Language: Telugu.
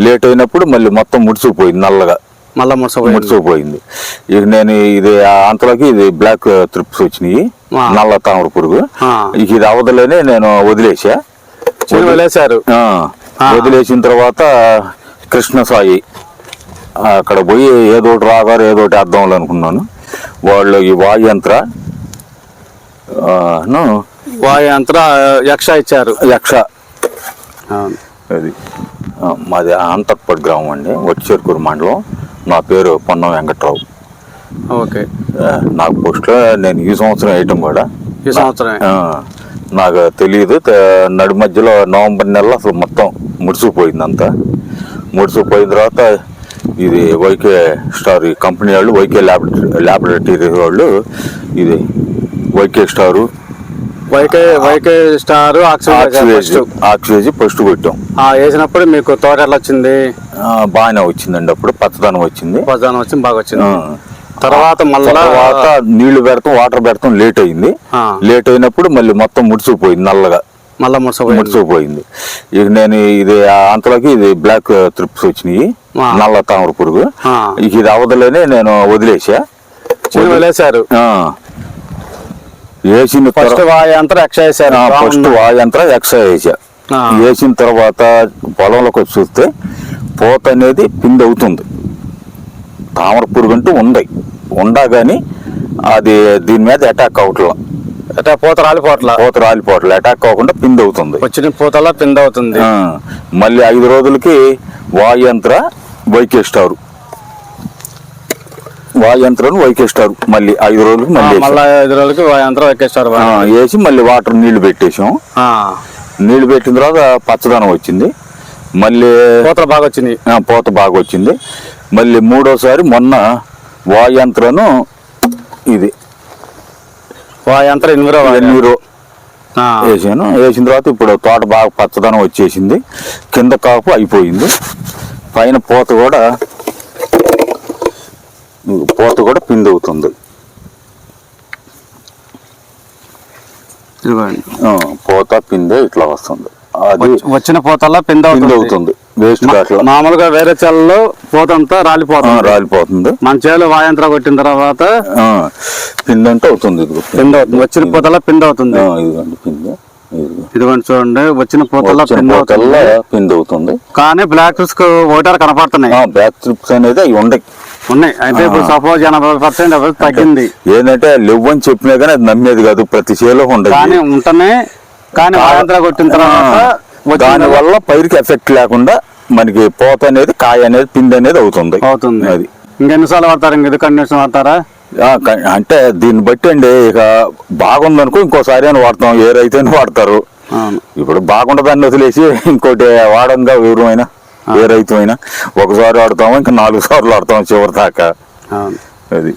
లేట్ అయినప్పుడు మళ్ళీ మొత్తం ముడిచిపోయింది నల్లగా. మళ్ళా ముడిచిపోయింది ఇక నేను ఇది అంతలోకి ఇది బ్లాక్ త్రిప్స్ వచ్చినాయి. నల్ల తామర పురుగు. ఇక ఇది అవదలేనే నేను వదిలేసా వదిలేశారు. వదిలేసిన తర్వాత కృష్ణ సాయి అక్కడ పోయి ఏదో ఒకటి రాగారు ఏదో ఒకటి అర్థం అనుకున్నాను. వాళ్ళు ఈ వాయంత్ర ఆ, ను. వాయు యంత్ర యక్ష ఇచ్చారు. యక్ష. అది. మాది అంతక్పట్ గ్రామం అండి వచ్చేరుకూరు మండలం. నా పేరు పొన్నం వెంకట్రావు. ఓకే. నాకు పోస్ట్లో నేను ఈ సంవత్సరం వేయటం కూడా. ఈ సంవత్సరమే? ఆ, నాకు తెలియదు. నడి మధ్యలో నవంబర్ నెలలో అసలు మొత్తం ముడిసిపోయింది అంతా. ముడిసిపోయిన తర్వాత ఇది వైకే స్టార్ ఈ కంపెనీ వాళ్ళు వైకే ల్యాబొరేటరీ ల్యాబొరేటరీ వాళ్ళు ఇది YK star YK YK star oxygen first first కొట్టాం. ఆ, వేసినప్పుడు మీకు తోట ఎట్లా వచ్చింది బాగానే వచ్చిందండి అప్పుడు పచ్చదనం వచ్చింది. పదానం వచ్చింది బాగా వచ్చింది. తర్వాత మళ్ళా తర్వాత నీళ్ళు పెడతాం వాటర్ పెడతాం లేట్ అయింది. లేట్ అయినప్పుడు మళ్ళీ మొత్తం ముడిసిపోయింది నల్లగా. మళ్ళా ముడిసిపోయింది ఇక నేను ఇది అంతలోకి ఇది బ్లాక్ త్రిప్స్ వచ్చినాయి. నల్ల తామర పురుగు. ఇక ఇది అవదలేనే నేను వదిలేసా వదిలేశారు. వేసిన ఫస్ట్ తర్వా- వాయు యంత్ర యక్ష వేశారు ఆ, ఫస్ట్ వాయంత్రం ఎక్సైజ్. వేసిన తర్వాత పొలంలోకి వచ్చి చూస్తే పూత అనేది పిండి అవుతుంది. తామర పురుగు అంటూ ఉంది ఉండా కానీ అది దీని మీద అటాక్ అవట్లా అంటే పూత రాలిపోట్ల పూత రాలిపోవట్లే. అటాక్ అవ్వకుండా పిండి అవుతుంది. వచ్చిన పూతలా పిండి అవుతుంది. మళ్ళీ ఐదు రోజులకి వాయంత్ర వైకేస్టారు వాయంత్రం వైకేస్టారు మళ్ళీ ఐదు రోజులకి ఆ, మళ్ళీ. మళ్ళా ఐదు రోజులకి వాయు యంత్రం ఎక్కేస్తారు వేసి మళ్ళీ వాటర్ నీళ్ళు పెట్టేసాం. నీళ్ళు పెట్టిన తర్వాత పచ్చదనం వచ్చింది. మళ్ళీ పూతలు బాగా వచ్చినాయి ఆ, పూత బాగా వచ్చింది. మళ్ళీ మూడోసారి మొన్న వాయంత్రను ఇది వాయు యంత్రం ఎనిమిదో వాయు. ఎన్నీరో ఆ, వేసాను. వేసిన తర్వాత ఇప్పుడు తోట బాగా పచ్చదనం వచ్చేసింది. కింద కాపు అయిపోయింది. పైన పూత కూడా పూత కూడా పిండి అవుతుంది. ఇదిగోండి. ఆ, పూత పిండి ఇట్లా వస్తుంది. అది వచ్చి- వచ్చిన పూతల్లా పిండి పిండి అవుతుంది. అవుతుంది వేస్ట్ మామూలుగా వేరే చేలలో పూతంతా రాలిపోతుంది. రాలిపోతుంది. మన చేలో వాయంత్రం కొట్టిన తర్వాత అంటే అవుతుంది పిండి అవుతుంది. వచ్చిన పూతల్లా పిండి అవుతుంది. ఇదిగోండి పిండి. ఇదిగోండి చూడండి వచ్చిన పూతల్లా పూతల్లా పిండి అవుతుంది. కానీ బ్లాక్ రిస్క్ ఒకటారు కనపడుతున్నాయి. బ్యాక్ ట్రిప్స్ అనేది అవి ఉండయి. ఉన్నాయి. అయితే ఇప్పుడు సపోజ్ ఎనభై పర్సెంట్ తగ్గింది. ఏంటంటే లేవు అని చెప్పినా కానీ అది నమ్మేది కాదు. ప్రతి చేలో ఉండదు. కానీ ఉంటనే కానీ వాయంత్రం కొట్టిన తర్వాత దాని వల్ల పైరుకి ఎఫెక్ట్ లేకుండా మనకి పోత అనేది కాయ అనేది పిండి అనేది అవుతుంది. అవుతుంది. అది. ఇంకెన్నిసార్లు వాడతారు? ఇంక ఇది కండిషన్ వాడతారా? అంటే దీన్ని బట్టి అండి ఇక బాగుందనుకో ఇంకోసారి అని వాడతాం. ఏ రైతు వాడతారు. ఇప్పుడు బాగుండదాన్ని వదిలేసి ఇంకోటి వాడంగా వివరమైనా ఏ రైతు అయినా ఒకసారి వాడతాము ఇంకా నాలుగు సార్లు వాడతాం చివరి దాకా. అది.